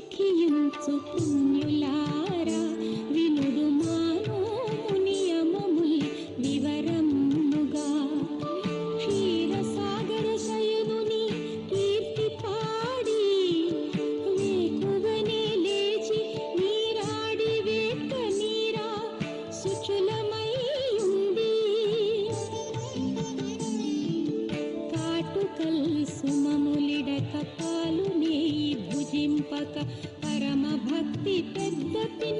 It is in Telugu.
సుఖించు పుణ్యులారా వినుడు మానోమునియమముల్ వివరముగా క్షీరసాగర శయనుని కీర్తి పాడి వేకువనే లేచి నీరాడి వేట్క నీరా సుచులమై ఉంది కాటుకల్ परम भक्ति पद्यति